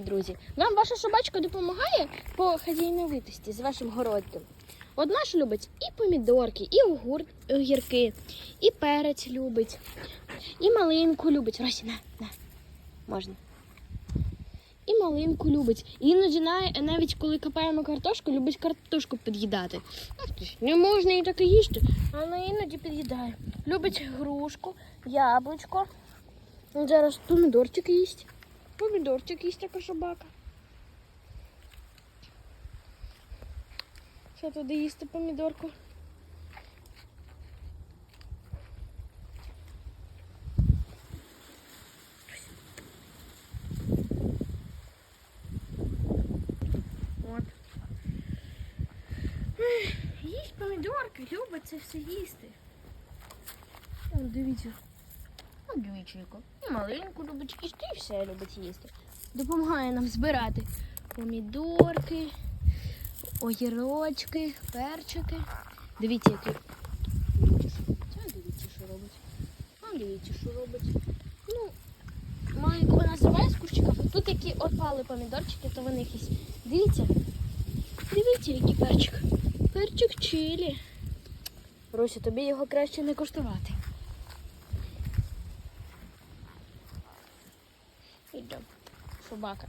Друзі, вам ваша собачка допомагає по хазяйновитості з вашим городом. Одна ж любить і помідорки, і огірки, і перець любить, і малинку любить. Росі, на, на, можна. І малинку любить. Іноді навіть коли копаємо картошку, любить картошку під'їдати. Не можна і так і їсти, але іноді під'їдає. Любить грушку, яблучко. Зараз помідорчик їсть. Помідорчик їсть така собака. Що туди їсти помідорку? От. Їсть помідорки, любить це все їсти. О, дивіться. Ну. І маленьку любить і все любить їсти. Допомагає нам збирати помідорки, огірочки, перчики. Дивіться, які. Дивіться, дивіться, що робить. А дивіться, що робить. Ну, маленьку вона зриває з кущика. Тут які опали помідорчики, то вони якісь. Дивіться. Дивіться, який перчик. Перчик чилі. Руся, тобі його краще не коштувати. Идем. Собака.